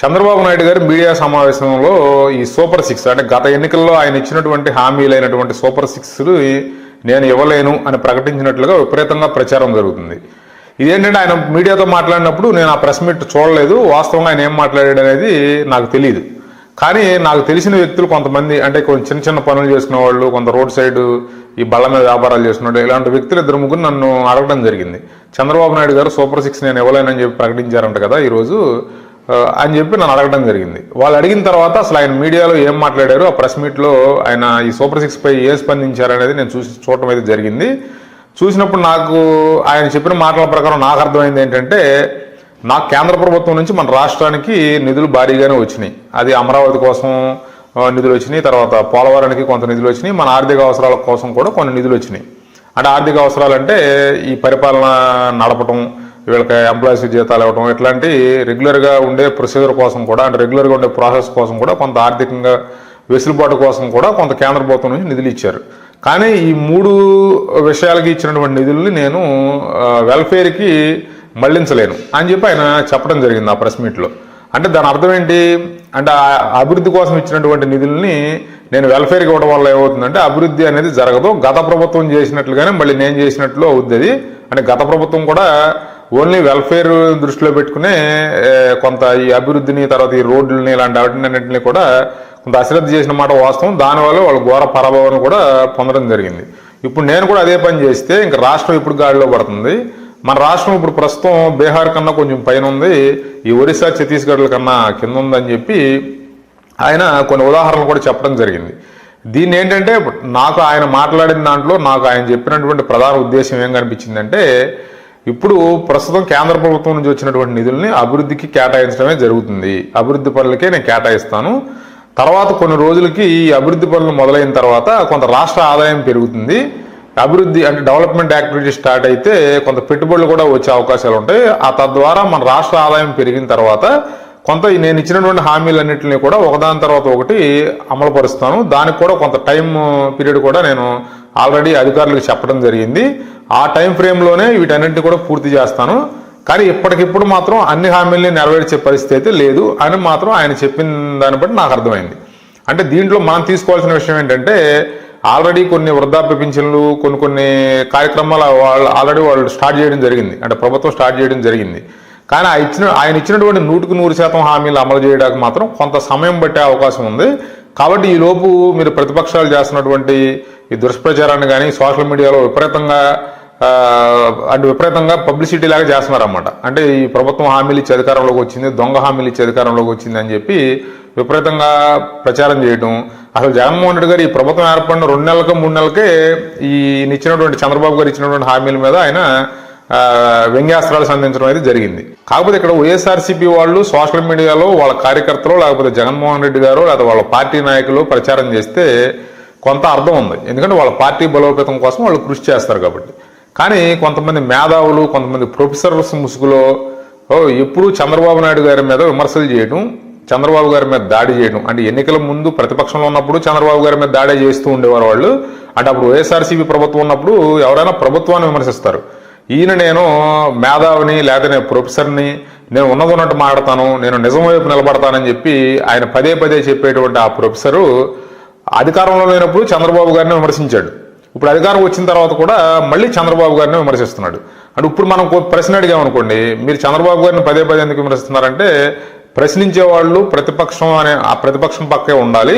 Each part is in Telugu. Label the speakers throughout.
Speaker 1: చంద్రబాబు నాయుడు గారు మీడియా సమావేశంలో ఈ సూపర్ సిక్స్ అంటే గత ఎన్నికల్లో ఆయన ఇచ్చినటువంటి హామీలైనటువంటి సూపర్ సిక్స్ నేను ఇవ్వలేను అని ప్రకటించినట్లుగా విపరీతంగా ప్రచారం జరుగుతుంది. ఇదేంటంటే ఆయన మీడియాతో మాట్లాడినప్పుడు నేను ఆ ప్రెస్ మీట్ చూడలేదు వాస్తవంగా ఆయన ఏం మాట్లాడాడు అనేది నాకు తెలియదు కానీ నాకు తెలిసిన వ్యక్తులు కొంతమంది అంటే కొంచెం చిన్న చిన్న పనులు చేసుకునే వాళ్ళు కొంత రోడ్ సైడ్ ఈ బళ్ళ మీద వ్యాపారాలు చేస్తున్న ఇలాంటి వ్యక్తులు ఇద్దరు ముగ్గురు నన్ను అడగడం జరిగింది. చంద్రబాబు నాయుడు గారు సూపర్ సిక్స్ నేను ఇవ్వలేనని చెప్పి ప్రకటించారంట కదా ఈరోజు. అని చెప్పి నన్ను అడగడం జరిగింది. వాళ్ళు అడిగిన తర్వాత అసలు ఆయన మీడియాలో ఏం మాట్లాడారు ఆ ప్రెస్ మీట్లో ఆయన ఈ సూపర్ సిక్స్ పై ఏ స్పందించారనేది నేను చూసి చూడటం అయితే జరిగింది. చూసినప్పుడు నాకు ఆయన చెప్పిన మాటల ప్రకారం నాకు అర్థమైంది ఏంటంటే నాకు కేంద్ర ప్రభుత్వం నుంచి మన రాష్ట్రానికి నిధులు భారీగానే వచ్చినాయి. అది అమరావతి కోసం నిధులు వచ్చినాయి తర్వాత పోలవరానికి కొంత నిధులు వచ్చినాయి మన ఆర్థిక అవసరాల కోసం కూడా కొన్ని నిధులు వచ్చినాయి. అంటే ఆర్థిక అవసరాలు అంటే ఈ పరిపాలన నడపటం వీళ్ళకి ఎంప్లాయీస్ జీతాలు ఇవ్వడం ఇట్లాంటి రెగ్యులర్గా ఉండే ప్రొసీజర్ కోసం కూడా అంటే రెగ్యులర్గా ఉండే ప్రాసెస్ కోసం కూడా కొంత ఆర్థికంగా వెసులుబాటు కోసం కూడా కొంత కేంద్ర ప్రభుత్వం నుంచి నిధులు ఇచ్చారు. కానీ ఈ మూడు విషయాలకి ఇచ్చినటువంటి నిధుల్ని నేను వెల్ఫేర్కి మళ్ళించలేను అని చెప్పి ఆయన చెప్పడం జరిగింది ఆ ప్రెస్ మీట్లో అంటే దాని అర్థం ఏంటి? అంటే ఆ అభివృద్ధి కోసం ఇచ్చినటువంటి నిధుల్ని నేను వెల్ఫేర్కి ఇవ్వడం వల్ల ఏమవుతుందంటే అభివృద్ధి అనేది జరగదు. గత ప్రభుత్వం చేసినట్లుగానే మళ్ళీ నేను చేసినట్లు అవుద్ది అది. అంటే గత ప్రభుత్వం కూడా ఓన్లీ వెల్ఫేర్ దృష్టిలో పెట్టుకునే కొంత ఈ అభివృద్ధిని తర్వాత ఈ రోడ్లని ఇలాంటి వాటిని కూడా కొంత అశ్రద్ధ చేసిన మాట వాస్తవం. దానివల్ల వాళ్ళు ఘోర పరాభవాన్ని కూడా పొందడం జరిగింది. ఇప్పుడు నేను కూడా అదే పని చేస్తే ఇంకా రాష్ట్రం ఇప్పుడు గాడిలో పడుతుంది. మన రాష్ట్రం ఇప్పుడు ప్రస్తుతం బీహార్ కన్నా కొంచెం పైన ఉంది ఈ ఒరిస్సా ఛత్తీస్గఢ్ల కన్నా కింద ఉందని చెప్పి ఆయన కొన్ని ఉదాహరణలు కూడా చెప్పడం జరిగింది. దీన్ని ఏంటంటే నాకు ఆయన మాట్లాడిన దాంట్లో నాకు ఆయన చెప్పినటువంటి ప్రధాన ఉద్దేశం ఏం కనిపించిందంటే ఇప్పుడు ప్రస్తుతం కేంద్ర ప్రభుత్వం నుంచి వచ్చినటువంటి నిధుల్ని అభివృద్ధికి కేటాయించడమే జరుగుతుంది. అభివృద్ధి పనులకే నేను కేటాయిస్తాను. తర్వాత కొన్ని రోజులకి ఈ అభివృద్ధి పనులు మొదలైన తర్వాత కొంత రాష్ట్ర ఆదాయం పెరుగుతుంది. అభివృద్ధి అంటే డెవలప్మెంట్ యాక్టివిటీ స్టార్ట్ అయితే కొంత పెట్టుబడులు కూడా వచ్చే అవకాశాలు ఉంటాయి. ఆ తద్వారా మన రాష్ట్ర ఆదాయం పెరిగిన తర్వాత కొంత నేను ఇచ్చినటువంటి హామీలన్నింటినీ కూడా ఒకదాని తర్వాత ఒకటి అమలుపరుస్తాను. దానికి కూడా కొంత టైం పీరియడ్ కూడా నేను ఆల్రెడీ అధికారులకు చెప్పడం జరిగింది. ఆ టైం ఫ్రేమ్లోనే వీటన్నింటినీ కూడా పూర్తి చేస్తాను. కానీ ఇప్పటికిప్పుడు మాత్రం అన్ని హామీల్ని నెరవేర్చే పరిస్థితి అయితే లేదు అని మాత్రం ఆయన చెప్పిన దాన్ని బట్టి నాకు అర్థమైంది. అంటే దీంట్లో మనం తీసుకోవాల్సిన విషయం ఏంటంటే ఆల్రెడీ కొన్ని వృద్ధాప్య పింఛన్లు కొన్ని కొన్ని కార్యక్రమాలు వాళ్ళు ఆల్రెడీ వాళ్ళు స్టార్ట్ చేయడం జరిగింది. అంటే ప్రభుత్వం స్టార్ట్ చేయడం జరిగింది. కానీ ఆ ఇచ్చిన ఆయన ఇచ్చినటువంటి నూటికి నూరు శాతం హామీలు అమలు చేయడానికి మాత్రం కొంత సమయం పట్టే అవకాశం ఉంది. కాబట్టి ఈ లోపు మీరు ప్రతిపక్షాలు చేస్తున్నటువంటి ఈ దుష్ప్రచారాన్ని కానీ సోషల్ మీడియాలో విపరీతంగా అంటే విపరీతంగా పబ్లిసిటీ లాగా చేస్తున్నారన్నమాట. అంటే ఈ ప్రభుత్వం హామీలు ఇచ్చే అధికారంలోకి వచ్చింది దొంగ హామీలు ఇచ్చే అధికారంలోకి వచ్చింది అని చెప్పి విపరీతంగా ప్రచారం చేయడం అసలు జగన్మోహన్ రెడ్డి గారు ఈ ప్రభుత్వం ఏర్పడిన రెండు నెలలకు మూడు నెలలకే ఈ ఇచ్చినటువంటి చంద్రబాబు గారు ఇచ్చినటువంటి హామీల మీద ఆయన వ్యంగ్యాస్త్రాలు సంధించడం అయితే జరిగింది. కాకపోతే ఇక్కడ వైఎస్ఆర్సీపీ వాళ్ళు సోషల్ మీడియాలో వాళ్ళ కార్యకర్తలు లేకపోతే జగన్మోహన్ రెడ్డి గారు లేదా వాళ్ళ పార్టీ నాయకులు ప్రచారం చేస్తే కొంత అర్థం ఉంది. ఎందుకంటే వాళ్ళ పార్టీ బలోపేతం కోసం వాళ్ళు కృషి చేస్తారు కాబట్టి. కానీ కొంతమంది మేధావులు కొంతమంది ప్రొఫెసర్స్ ముసుగులో ఎప్పుడూ ఎప్పుడు చంద్రబాబు నాయుడు గారి మీద విమర్శలు చేయడం చంద్రబాబు గారి మీద దాడి చేయడం అంటే ఎన్నికల ముందు ప్రతిపక్షంలో ఉన్నప్పుడు చంద్రబాబు గారి మీద దాడి చేస్తూ ఉండేవారు వాళ్ళు. అంటే అప్పుడు వైఎస్ఆర్సీపీ ప్రభుత్వం ఉన్నప్పుడు ఎవరైనా ప్రభుత్వాన్ని విమర్శిస్తారు. ఈయన నేను మేధావిని లేదా నేను ప్రొఫెసర్ని నేను ఉన్నది ఉన్నట్టు మాడతాను నేను నిజం వైపు నిలబడతానని చెప్పి ఆయన పదే పదే చెప్పేటువంటి ఆ ప్రొఫెసరు అధికారంలో లేనప్పుడు చంద్రబాబు గారిని విమర్శించాడు. ఇప్పుడు అధికారం వచ్చిన తర్వాత కూడా మళ్ళీ చంద్రబాబు గారిని విమర్శిస్తున్నాడు. అంటే ఇప్పుడు మనం ఒక ప్రశ్న అడిగామనుకోండి మీరు చంద్రబాబు గారిని పదే పదే ఎందుకు విమర్శిస్తున్నారంటే ప్రశ్నించే వాళ్ళు ప్రతిపక్షం అనే ఆ ప్రతిపక్షం పక్కే ఉండాలి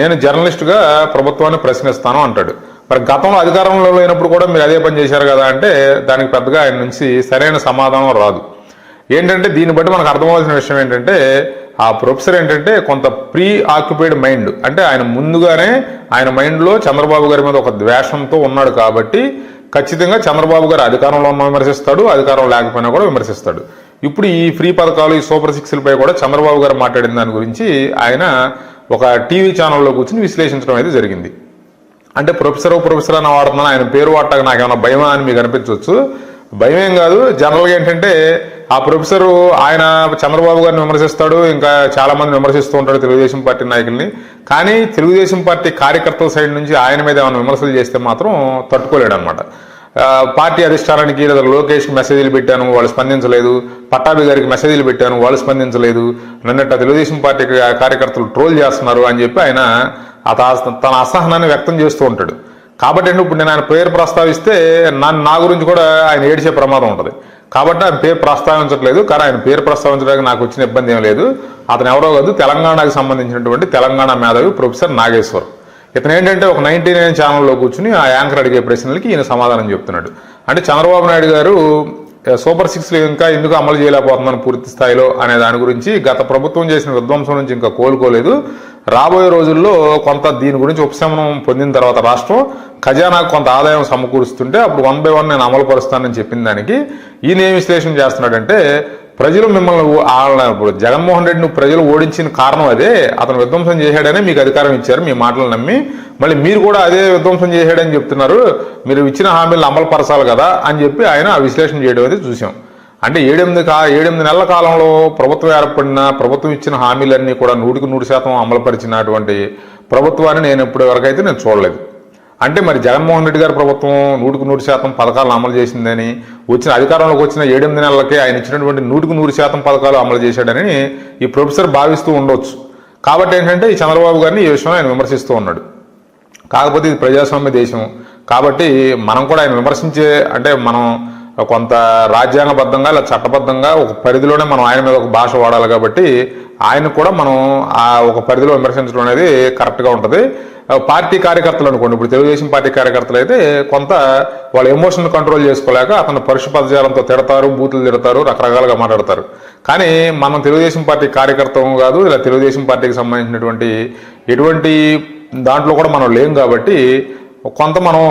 Speaker 1: నేను జర్నలిస్టుగా ప్రభుత్వాన్ని ప్రశ్నిస్తాను అంటాడు. మరి గతంలో అధికారంలో లేనప్పుడు కూడా మీరు అదే పని చేశారు కదా అంటే దానికి పెద్దగా ఆయన నుంచి సరైన సమాధానం రాదు. ఏంటంటే దీన్ని బట్టి మనకు అర్థమవలసిన విషయం ఏంటంటే ఆ ప్రొఫెసర్ ఏంటంటే కొంత ప్రీ ఆక్యుపైడ్ మైండ్ అంటే ఆయన ముందుగానే ఆయన మైండ్లో చంద్రబాబు గారి మీద ఒక ద్వేషంతో ఉన్నాడు కాబట్టి ఖచ్చితంగా చంద్రబాబు గారు అధికారంలో ఉన్న విమర్శిస్తాడు అధికారం లేకపోయినా కూడా విమర్శిస్తాడు. ఇప్పుడు ఈ ఫ్రీ పథకాలు ఈ సూపర్ సిక్స్లపై కూడా చంద్రబాబు గారు మాట్లాడిన దాని గురించి ఆయన ఒక టీవీ ఛానల్లో కూర్చుని విశ్లేషించడం అయితే జరిగింది. అంటే ప్రొఫెసర్ ప్రొఫెసర్ అని వాడుతున్నాను ఆయన పేరు వాడటాక నాకేమైనా భయమా అని మీకు అనిపించవచ్చు. భయం ఏం కాదు జనరల్గా ఏంటంటే ఆ ప్రొఫెసర్ ఆయన చంద్రబాబు గారిని విమర్శిస్తాడు. ఇంకా చాలామంది విమర్శిస్తూ ఉంటాడు తెలుగుదేశం పార్టీ నాయకుల్ని. కానీ తెలుగుదేశం పార్టీ కార్యకర్తల సైడ్ నుంచి ఆయన మీద ఏమైనా విమర్శలు చేస్తే మాత్రం తట్టుకోలేడు అనమాట పార్టీ అధిష్టానానికి లేదా లోకేష్ మెసేజ్లు పెట్టాను వాళ్ళు స్పందించలేదు. పట్టాభి గారికి మెసేజ్లు పెట్టాను వాళ్ళు స్పందించలేదు. నన్నట్టు తెలుగుదేశం పార్టీ కార్యకర్తలు ట్రోల్ చేస్తున్నారు అని చెప్పి ఆయన తన అసహనాన్ని వ్యక్తం చేస్తూ ఉంటాడు. కాబట్టి ఏంటి ఇప్పుడు నేను ఆయన పేరు ప్రస్తావిస్తే నన్ను నా గురించి కూడా ఆయన ఏడిచే ప్రమాదం ఉంటుంది. కాబట్టి ఆయన పేరు ప్రస్తావించట్లేదు కానీ ఆయన పేరు ప్రస్తావించడానికి నాకు వచ్చిన ఇబ్బంది ఏం లేదు. అతను ఎవరో కాదు తెలంగాణకు సంబంధించినటువంటి తెలంగాణ మేధావి ప్రొఫెసర్ నాగేశ్వర్. ఇతను ఏంటంటే ఒక నైన్టీ నైన్ ఛానల్లో కూర్చుని ఆ యాంకర్ అడిగే ప్రశ్నలకి ఈయన సమాధానం చెప్తున్నాడు. అంటే చంద్రబాబు నాయుడు గారు సూపర్ సిక్స్లు ఇంకా ఎందుకు అమలు చేయలేకపోతున్నాను పూర్తి స్థాయిలో అనే దాని గురించి గత ప్రభుత్వం చేసిన విధ్వంసం నుంచి ఇంకా కోలుకోలేదు. రాబోయే రోజుల్లో కొంత దీని గురించి ఉపశమనం పొందిన తర్వాత రాష్ట్రం ఖజానాకు కొంత ఆదాయం సమకూరుస్తుంటే అప్పుడు వన్ బై వన్ నేను అమలు పరుస్తానని చెప్పిన దానికి ఈయన ఏం విశ్లేషణ చేస్తున్నాడంటే ప్రజలు మిమ్మల్ని ఓ- ఇప్పుడు జగన్మోహన్ రెడ్డిని ప్రజలు ఓడించిన కారణం అదే. అతను విధ్వంసం చేశాడనే మీకు అధికారం ఇచ్చారు మీ మాటలు నమ్మి. మళ్ళీ మీరు కూడా అదే విధ్వంసం చేశాడని చెప్తున్నారు. మీరు ఇచ్చిన హామీలను అమలు పరచాలి కదా అని చెప్పి ఆయన ఆ విశ్లేషణ చేయడం అయితే చూసాం. అంటే ఏడెనిమిది కా ఏడెనిమిది నెలల కాలంలో ప్రభుత్వం ఏర్పడిన ప్రభుత్వం ఇచ్చిన హామీలన్నీ కూడా నూటికి నూరు శాతం అమలుపరిచినటువంటి ప్రభుత్వాన్ని నేను ఇప్పటి వరకు అయితే నేను చూడలేదు. అంటే మరి జగన్మోహన్ రెడ్డి గారి ప్రభుత్వం నూటికి నూరు శాతం పథకాలను అమలు చేసిందని వచ్చిన అధికారంలోకి వచ్చిన ఏడెనిమిది నెలలకే ఆయన ఇచ్చినటువంటి నూటికి నూరు శాతం పథకాలు అమలు చేశాడని ఈ ప్రొఫెసర్ భావిస్తూ ఉండొచ్చు. కాబట్టి ఏంటంటే ఈ చంద్రబాబు గారిని ఈ విషయంలో ఆయన విమర్శిస్తూ ఉన్నాడు. కాకపోతే ఇది ప్రజాస్వామ్య దేశం. కాబట్టి మనం కూడా ఆయన విమర్శించే అంటే మనం కొంత రాజ్యాంగబద్ధంగా ఇలా చట్టబద్ధంగా ఒక పరిధిలోనే మనం ఆయన మీద ఒక భాష వాడాలి కాబట్టి ఆయన కూడా మనం ఆ ఒక పరిధిలో విమర్శించడం అనేది కరెక్ట్గా ఉంటుంది. పార్టీ కార్యకర్తలు అనుకోండి. ఇప్పుడు తెలుగుదేశం పార్టీ కార్యకర్తలు అయితే కొంత వాళ్ళ ఎమోషన్ కంట్రోల్ చేసుకోలేక అతను పరుష పదజాలంతో తిడతారు బూతులు తిడతారు రకరకాలుగా మాట్లాడతారు. కానీ మనం తెలుగుదేశం పార్టీ కార్యకర్తం కాదు ఇలా తెలుగుదేశం పార్టీకి సంబంధించినటువంటి ఎటువంటి దాంట్లో కూడా మనం లేం కాబట్టి కొంత మనం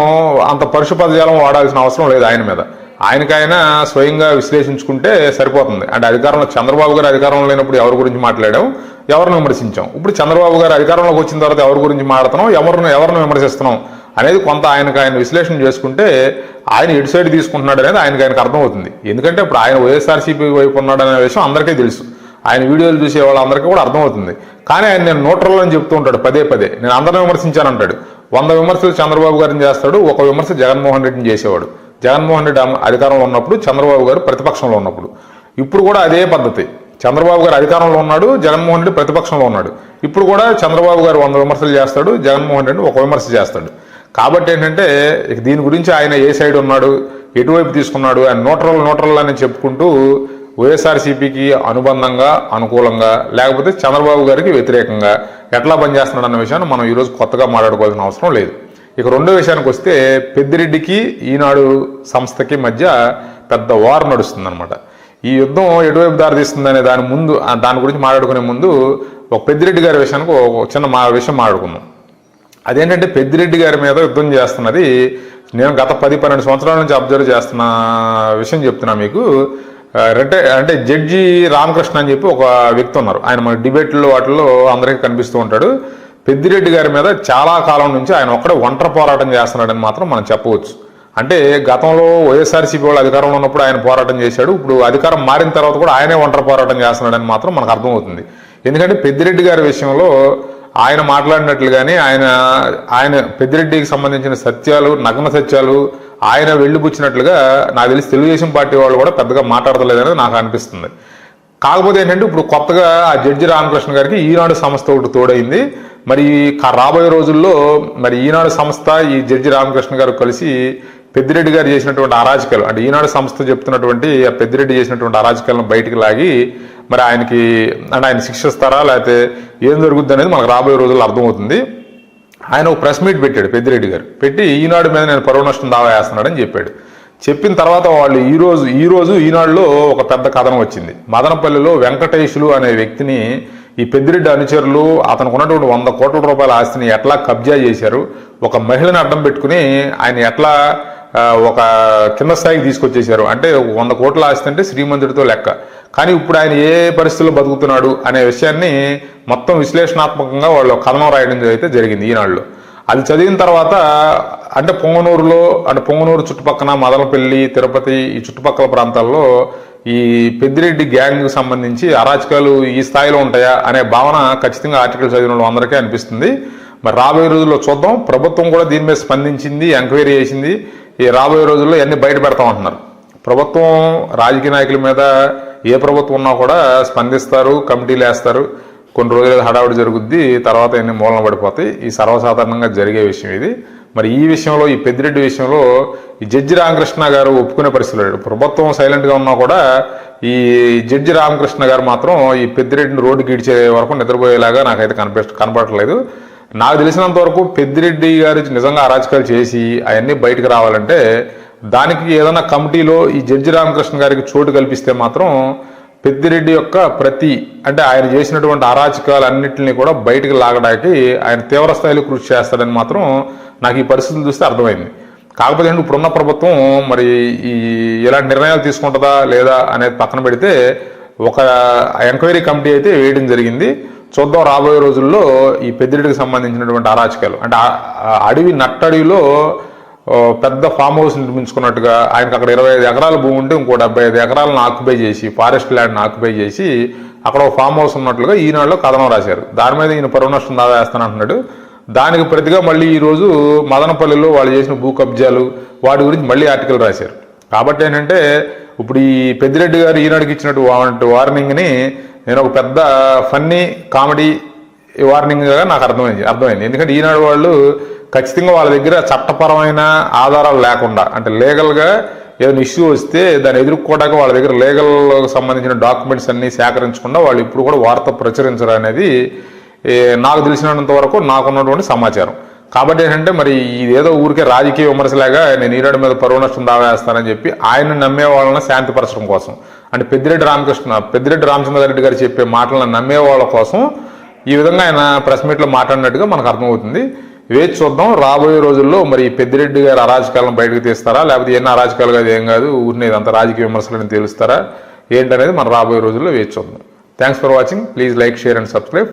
Speaker 1: అంత పరుష పదజాలం వాడాల్సిన అవసరం లేదు ఆయన మీద. ఆయనకి ఆయన స్వయంగా విశ్లేషించుకుంటే సరిపోతుంది. అంటే అధికారంలో చంద్రబాబు గారు అధికారంలో లేనప్పుడు ఎవరి గురించి మాట్లాడాం? ఎవరిని విమర్శించాం? ఇప్పుడు చంద్రబాబు గారు అధికారంలోకి వచ్చిన తర్వాత ఎవరి గురించి మాట్లాడుతున్నాం? ఎవరిని ఎవరిని విమర్శిస్తున్నాం? అనేది కొంత ఆయనకు ఆయన విశ్లేషణ చేసుకుంటే ఆయన ఎటు సైడ్ తీసుకుంటున్నాడు అనేది ఆయనకు ఆయనకు అర్థమవుతుంది. ఎందుకంటే ఇప్పుడు ఆయన వైఎస్ఆర్సీపీ వైపు ఉన్నాడు అనే విషయం అందరికీ తెలుసు. ఆయన వీడియోలు చూసే వాళ్ళందరికీ కూడా అర్థమవుతుంది. కానీ ఆయన నేను న్యూట్రల్ అని చెప్తూ ఉంటాడు పదే పదే. నేను అందరిని విమర్శించానంటాడు వంద విమర్శలు చంద్రబాబు గారిని చేస్తాడు ఒక విమర్శ జగన్మోహన్ రెడ్డిని చేసేవాడు. జగన్మోహన్ రెడ్డి అధికారంలో ఉన్నప్పుడు చంద్రబాబు గారు ప్రతిపక్షంలో ఉన్నప్పుడు. ఇప్పుడు కూడా అదే పద్ధతి. చంద్రబాబు గారు అధికారంలో ఉన్నాడు జగన్మోహన్ రెడ్డి ప్రతిపక్షంలో ఉన్నాడు. ఇప్పుడు కూడా చంద్రబాబు గారు వంద విమర్శలు చేస్తాడు జగన్మోహన్ రెడ్డి ఒక విమర్శ చేస్తాడు. కాబట్టి ఏంటంటే దీని గురించి ఆయన ఏ సైడ్ ఉన్నాడు ఎటువైపు తీసుకున్నాడు ఆయన న్యూట్రల్ న్యూట్రల్ అని చెప్పుకుంటూ వైఎస్ఆర్సీపీకి అనుబంధంగా అనుకూలంగా లేకపోతే చంద్రబాబు గారికి వ్యతిరేకంగా ఎట్లా పనిచేస్తున్నాడు అన్న విషయాన్ని మనం ఈరోజు కొత్తగా మాట్లాడుకోవాల్సిన అవసరం లేదు. ఇక రెండో విషయానికి వస్తే పెద్దిరెడ్డికి ఈనాడు సంస్థకి మధ్య పెద్ద వార్ నడుస్తుంది ఈ యుద్ధం ఎటువైపు దారితీస్తుందనే దాని ముందు దాని గురించి మాట్లాడుకునే ముందు ఒక పెద్దిరెడ్డి గారి విషయానికి ఒక చిన్న మా విషయం మాట్లాడుకున్నాం అదేంటంటే పెద్దిరెడ్డి గారి మీద యుద్ధం చేస్తున్నది నేను గత పది పన్నెండు సంవత్సరాల నుంచి అబ్జర్వ్ చేస్తున్న విషయం చెప్తున్నా మీకు. ఆ, అంటే అంటే జడ్జి రామకృష్ణ అని చెప్పి ఒక వ్యక్తి ఉన్నారు. ఆయన మన డిబేట్లో వాటిల్లో అందరికీ కనిపిస్తూ ఉంటాడు. పెద్దిరెడ్డి గారి మీద చాలా కాలం నుంచి ఆయన ఒక్కడే ఒంటరి పోరాటం చేస్తున్నాడని మాత్రం మనం చెప్పవచ్చు. అంటే గతంలో వైఎస్ఆర్సీపీ వాళ్ళు అధికారంలో ఉన్నప్పుడు ఆయన పోరాటం చేశాడు. ఇప్పుడు అధికారం మారిన తర్వాత కూడా ఆయనే ఒంటరి పోరాటం చేస్తున్నాడని మాత్రం మనకు అర్థమవుతుంది. ఎందుకంటే పెద్దిరెడ్డి గారి విషయంలో ఆయన మాట్లాడినట్లుగానే ఆయన ఆయన పెద్దిరెడ్డికి సంబంధించిన సత్యాలు నగ్న సత్యాలు ఆయన వెళ్ళిపుచ్చినట్లుగా నాకు తెలిసి తెలుగుదేశం పార్టీ వాళ్ళు కూడా పెద్దగా మాట్లాడతలేదని నాకు అనిపిస్తుంది. కాకపోతే ఏంటంటే ఇప్పుడు కొత్తగా ఆ జడ్జి రామకృష్ణ గారికి ఈనాడు సంస్థ ఒకటి తోడైంది. మరి రాబోయే రోజుల్లో మరి ఈనాడు సంస్థ ఈ జడ్జి రామకృష్ణ గారు కలిసి పెద్దిరెడ్డి గారు చేసినటువంటి అరాజకాలు అంటే ఈనాడు సంస్థ చెప్తున్నటువంటి ఆ పెద్దిరెడ్డి చేసినటువంటి అరాజకాలను బయటికి లాగి మరి ఆయనకి అంటే ఆయన శిక్షిస్తారా లేకపోతే ఏం జరుగుద్ది అనేది మనకు రాబోయే రోజుల్లో అర్థమవుతుంది. ఆయన ఒక ప్రెస్ మీట్ పెట్టాడు పెద్దిరెడ్డి గారు. పెట్టి ఈనాడు మీద నేను పరువు నష్టం దావా వేస్తున్నాడని చెప్పాడు. చెప్పిన తర్వాత వాళ్ళు ఈరోజు ఈరోజు ఈనాడులో ఒక పెద్ద కథనం వచ్చింది. మదనపల్లిలో వెంకటేశులు అనే వ్యక్తిని ఈ పెద్దిరెడ్డి అనుచరులు అతనికి ఉన్నటువంటి వంద కోట్ల రూపాయల ఆస్తిని ఎట్లా కబ్జా చేశారు? ఒక మహిళను అడ్డం పెట్టుకుని ఆయన ఎట్లా ఒక కింద స్థాయికి తీసుకొచ్చేశారు? అంటే వంద కోట్ల ఆస్తి అంటే శ్రీమంతుడితో లెక్క. కానీ ఇప్పుడు ఆయన ఏ పరిస్థితుల్లో బతుకుతున్నాడు అనే విషయాన్ని మొత్తం విశ్లేషణాత్మకంగా వాళ్ళు కథనం రాయడం అయితే జరిగింది ఈనాడులో అది చదివిన తర్వాత అంటే పొంగనూరులో అంటే పొంగనూరు చుట్టుపక్కన మదనపల్లి తిరుపతి ఈ చుట్టుపక్కల ప్రాంతాల్లో ఈ పెద్దిరెడ్డి గ్యాంగ్కి సంబంధించి అరాచకాలు ఈ స్థాయిలో ఉంటాయా అనే భావన ఖచ్చితంగా ఆర్టికల్ చదివిన అందరికీ అనిపిస్తుంది. మరి రాబోయే రోజుల్లో చూద్దాం. ప్రభుత్వం కూడా దీని మీద స్పందించింది ఎంక్వైరీ చేసింది. ఈ రాబోయే రోజుల్లో ఇవన్నీ బయట పెడతామంటున్నారు ప్రభుత్వం రాజకీయ నాయకుల మీద ఏ ప్రభుత్వం ఉన్నా కూడా స్పందిస్తారు కమిటీలు వేస్తారు. కొన్ని రోజులు హడావుడి జరుగుద్ది తర్వాత ఎన్ని మూలన పడిపోతాయి. ఈ సర్వసాధారణంగా జరిగే విషయం ఇది. మరి ఈ విషయంలో ఈ పెద్దిరెడ్డి విషయంలో ఈ జడ్జి రామకృష్ణ గారు ఒప్పుకునే పరిస్థితి లేడు ప్రభుత్వం సైలెంట్గా ఉన్నా కూడా ఈ జడ్జి రామకృష్ణ గారు మాత్రం ఈ పెద్దిరెడ్డిని రోడ్డు గీడ్చే వరకు నిద్రపోయేలాగా నాకైతే కనిపి కనపడట్లేదు. నాకు తెలిసినంత వరకు పెద్దిరెడ్డి గారు నిజంగా అరాచకాలు చేసి అవన్నీ బయటకు రావాలంటే దానికి ఏదైనా కమిటీలో ఈ జడ్జి రామకృష్ణ గారికి చోటు కల్పిస్తే మాత్రం పెద్దిరెడ్డి యొక్క ప్రతి అంటే ఆయన చేసినటువంటి అరాచకాలు అన్నింటినీ కూడా బయటకు లాగడానికి ఆయన తీవ్ర స్థాయిలో కృషి చేస్తాడని మాత్రం నాకు ఈ పరిస్థితులు చూస్తే అర్థమైంది. కాకపోతే ఇప్పుడున్న ప్రభుత్వం మరి ఈ ఎలాంటి నిర్ణయాలు తీసుకుంటుందా లేదా అనేది పక్కన పెడితే ఒక ఎంక్వైరీ కమిటీ అయితే వేయడం జరిగింది. చూద్దాం రాబోయే రోజుల్లో ఈ పెద్దిరెడ్డికి సంబంధించినటువంటి అరాచకాలు. అంటే అడవి నట్టడవిలో పెద్ద ఫామ్ హౌస్ నిర్మించుకున్నట్టుగా ఆయనకు అక్కడ ఇరవై ఐదు ఎకరాల భూమి ఉంటే ఇంకో డెబ్బై ఐదు ఎకరాలను ఆక్యుపై చేసి ఫారెస్ట్ ల్యాండ్ని ఆక్యుపై చేసి అక్కడ ఒక ఫామ్ హౌస్ ఉన్నట్లుగా ఈనాడులో కథనం రాశారు. దాని మీద ఈయన పరువు నష్టం దావా వేస్తానంటున్నాడు. దానికి ప్రతిగా మళ్ళీ ఈరోజు మదనపల్లిలో వాళ్ళు చేసిన భూ కబ్జాలు వాటి గురించి మళ్ళీ ఆర్టికల్ రాశారు. కాబట్టి ఏంటంటే ఇప్పుడు ఈ పెద్దిరెడ్డి గారు ఈనాడుకి ఇచ్చినట్టు వార్నింగ్ని నేను ఒక పెద్ద ఫన్నీ కామెడీ వార్నింగ్గా నాకు అర్థమైంది అర్థమైంది. ఎందుకంటే ఈనాడు వాళ్ళు ఖచ్చితంగా వాళ్ళ దగ్గర చట్టపరమైన ఆధారాలు లేకుండా అంటే లీగల్గా ఏదైనా ఇష్యూ వస్తే దాన్ని ఎదుర్కోవడానికి వాళ్ళ దగ్గర లీగల్ సంబంధించిన డాక్యుమెంట్స్ అన్నీ సేకరించకుండా వాళ్ళు ఇప్పుడు కూడా వార్త ప్రచురించరు అనేది నాకు తెలిసినంత వరకు నాకున్నటువంటి సమాచారం. కాబట్టి ఏంటంటే మరి ఇదేదో ఊరికే రాజకీయ విమర్శలాగా నేను ఈనాడు మీద పరువు నష్టం దావేస్తానని చెప్పి ఆయన నమ్మే వాళ్ళని శాంతిపరచడం కోసం. అంటే పెద్దిరెడ్డి రామకృష్ణ పెద్దిరెడ్డి రామచంద్రారెడ్డి గారు చెప్పే మాటలను నమ్మే వాళ్ళ కోసం ఈ విధంగా ఆయన ప్రెస్ మీట్లో మాట్లాడినట్టుగా మనకు అర్థమవుతుంది. వేచి చూద్దాం రాబోయే రోజుల్లో మరి పెద్దిరెడ్డి గారు అరాజకాలను బయటకు తీస్తారా? లేకపోతే ఎన్ని అరాజకాలు కాదు ఏం కాదు ఊరిని అంత రాజకీయ విమర్శలను తెలుస్తారా? ఏంటనేది మనం రాబోయే రోజుల్లో వేచి చూద్దాం. Thanks for watching please like share and subscribe